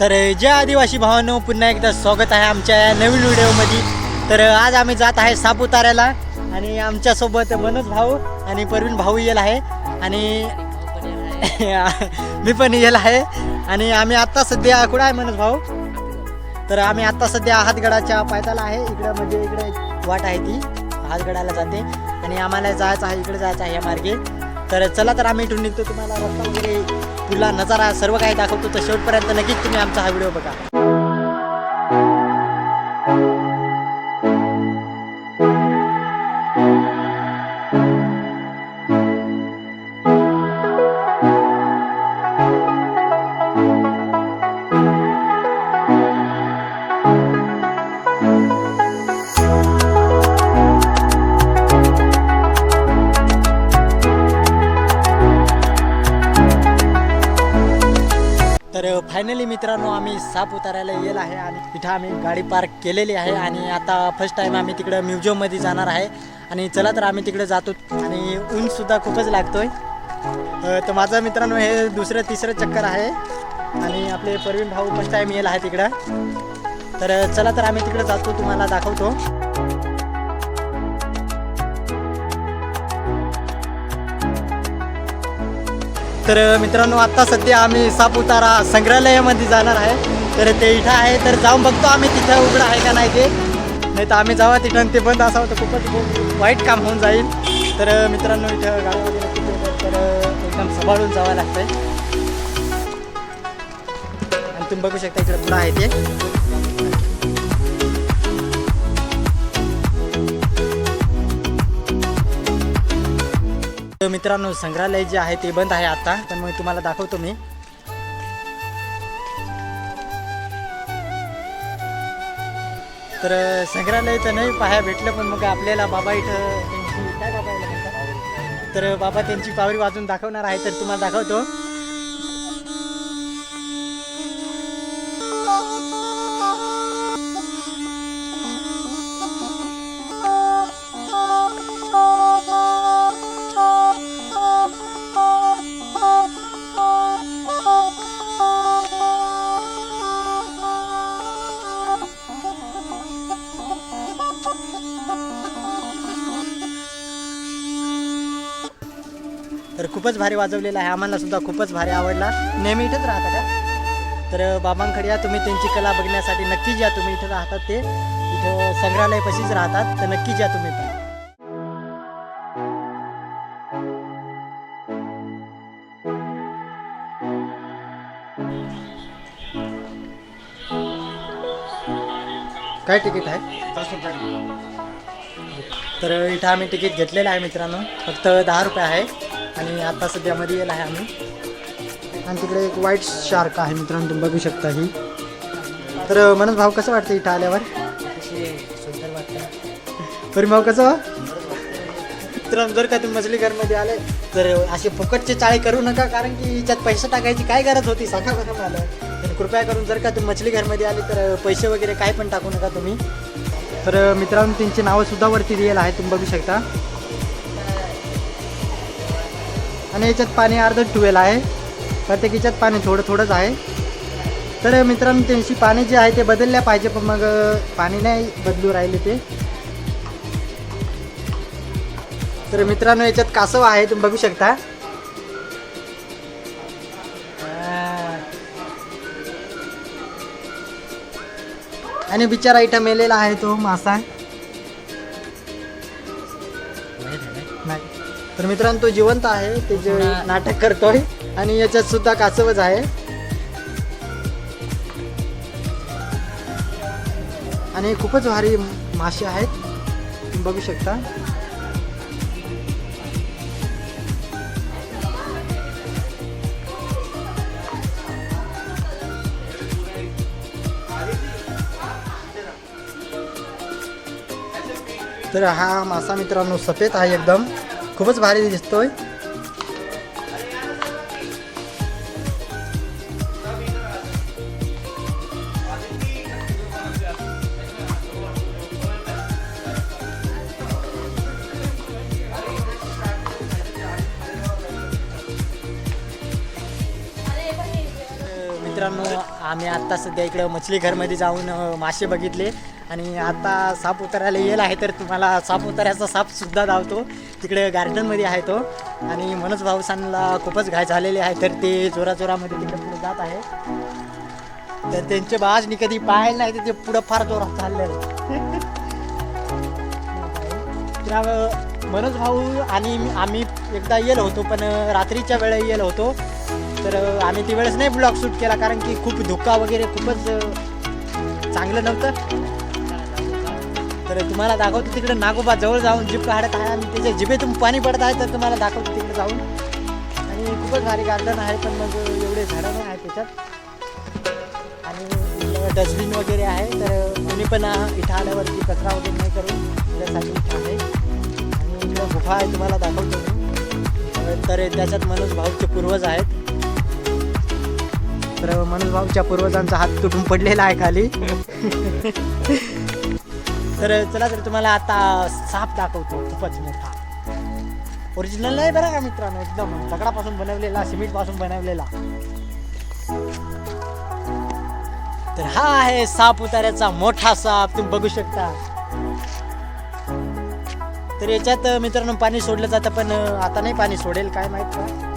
तर जय आदिवासी भावांनो पुन्हा एकदा स्वागत आहे आमच्या या नवीन व्हिडिओमध्ये. तर आज आम्ही जात आहे सापुताऱ्याला आणि आमच्यासोबत मनोज भाऊ आणि परवीन भाऊ येल आहे आणि मी पण येल आहे आणि आम्ही आत्ता सध्या कुठं आहे मनोज भाऊ? तर आम्ही आत्ता सध्या हातगडाच्या पायथ्याला आहे. इकडं म्हणजे इकडे वाट आहे ती. हातगडाला जाते आणि आम्हाला जायचं आहे इकडे जायचं आहे या मार्गे. तर चला तर आम्ही इथून निघतो. तुम्हाला रस्ता वगैरे तुला नजारा सर्व काही दाखवतो. तर शेवटपर्यंत नक्कीच तुम्ही आमचा हा व्हिडिओ बघा. तर फायनली मित्रांनो आम्ही साप उतारायला येईल आहे आणि तिथं आम्ही गाडी पार्क केलेली आहे आणि आता फर्स्ट टाइम आम्ही तिकडं म्युझियममध्ये जाणार आहे. आणि चला तर आम्ही तिकडे जातो. आणि ऊनसुद्धा खूपच लागतोय. आहे तर माझा मित्रांनो हे दुसरं तिसरं चक्कर आहे. आणि आपले परवीन भाऊ फर्स्ट टाइम येईल आहे तिकडं. तर चला तर आम्ही तिकडे जातो तुम्हाला दाखवतो. तर मित्रांनो आत्ता सध्या आम्ही सापुतारा संग्रहालयामध्ये जाणार आहे. तर ते इथं आहे तर जाऊन बघतो आम्ही तिथं उघडं आहे का नाही ते. नाही तर आम्ही जावा तिथं ते बंद असावं तर खूपच खूप वाईट काम होऊन जाईल. तर मित्रांनो इथं गाडी वगैरे खूप तर एकदम सांभाळून जावं लागतंय. आणि तुम्ही बघू शकता इकडे पुढं आहे ते. मित्रांनो संग्रहालय जे आहे ते बंद आहे आता पण मग तुम्हाला दाखवतो मी. तर संग्रहालय तर नाही पाहायला भेटलं पण मग आपल्याला बाबा इथं त्यांची काय बाबा तर बाबा त्यांची पावरी वाजून दाखवणार आहे तर तुम्हाला दाखवतो. खूपच भारी वाजवलेला आहे. आम्हाला सुद्धा खूपच भारी आवडला. नेहमी इथंच राहता का? तर बाबांकडे या तुम्ही त्यांची कला बघण्यासाठी नक्कीच या. तुम्ही इथं राहतात ते. इथं संग्रहालयपाशीच राहतात. तर नक्कीच या तुम्ही पण. काय तिकीट आहे? तर इथं आम्ही तिकीट घेतलेलं आहे मित्रांनो. फक्त दहा रुपये आहे. आणि आता सध्या मध्ये येईल आहे आम्ही. आणि तिकडे एक व्हाईट शार्क आहे मित्रांनो तुम्ही बघू शकता ही. तर मनोज भाऊ कसं वाटतं इथं आल्यावर? सुंदर वाटतं तरी भाऊ कसं? मित्रांनो जर का तुम्ही मछली घरमध्ये आले तर असे फुकटचे चाळे करू नका कारण की याच्यात पैसे टाकायची काय गरज होती? सांगा बरं मला. तर कृपया करून जर का तुम्ही मछली घरमध्ये आले तर पैसे वगैरे काय पण टाकू नका तुम्ही. तर मित्रांनो त्यांची नावंसुद्धा वरती दिलेलं आहे तुम्ही बघू शकता. आणि याच्यात पाणी अर्ध ट्युवेल आहे. प्रत्येक याच्यात पाणी थोडं थोडंच आहे. तर मित्रांनो त्यांची पाणी जे आहे ते बदलल्या पाहिजे पण मग पाणी नाही बदलू राहिले ते. तर मित्रांनो याच्यात कासव आहे तुम्ही बघू शकता. आणि बिचारा इथं मेलेला आहे तो मासा. तर मित्रांनो तो जिवंत आहे ते जे नाटक करतोय आणि याच्यात सुद्धा कासवच आहे. आणि खूपच भारी मासे आहेत. तुम्ही बघू शकता. तर हा मासा मित्रांनो सफेद आहे एकदम. खूपच भारी दिसतोय. मित्रांनो आम्ही आत्ता सध्या इकडं मछली घरमध्ये जाऊन मासे बघितले. आणि आता साप उतरायला येईल आहे तर तुम्हाला साप उतरायचा साप सुद्धा धावतो. तिकडे गार्डनमध्ये आहे तो. आणि मनोज भाऊसांना खूपच घाय झालेले आहे तर ते जोराजोरामध्ये तिकडे पुढे जात आहे. तर त्यांचे बाजनी कधी पाहायला नाही तर ते पुढं फार जोरात चाललेलं तर मनोज भाऊ आणि आम्ही एकदा येलो होतो पण रात्रीच्या वेळा येलो होतो. तर आम्ही ती वेळेस नाही ब्लॉग शूट केला कारण की खूप धुका वगैरे खूपच चांगलं नव्हतं. तर तुम्हाला दाखवतो तिकडे नागोबा जवळ जाऊन जीप काढत आहे आणि त्याच्या जिभेतून पाणी पडत आहे तर तुम्हाला दाखवतो तिकडे जाऊन. आणि खूपच भारी गार्डन आहे पण मग एवढे झाडं नाही आहेत त्याच्यात. आणि डस्टबिन वगैरे आहे तर तुम्ही पण इथं आल्यावरती कचरा वगैरे नाही करू त्यासाठी इथं आहे. आणि इकडं गुफा आहे तुम्हाला दाखवतो. तर त्याच्यात मनोज भाऊचे पूर्वज आहेत. तर मनोज भाऊच्या पूर्वजांचा हात तुटून पडलेला आहे खाली. तर चला तर तुम्हाला आता साप दाखवतो. खूपच मोठा. ओरिजिनल नाही बरं का मित्रांनो? एकदम दगडापासून बनवलेला सिमेंटपासून बनवलेला. तर हा आहे साप उतार्याचा मोठा साप. तुम्ही बघू शकता. तर याच्यात मित्रांनो पाणी सोडलं जातं पण आता नाही पाणी सोडेल काय माहीत का?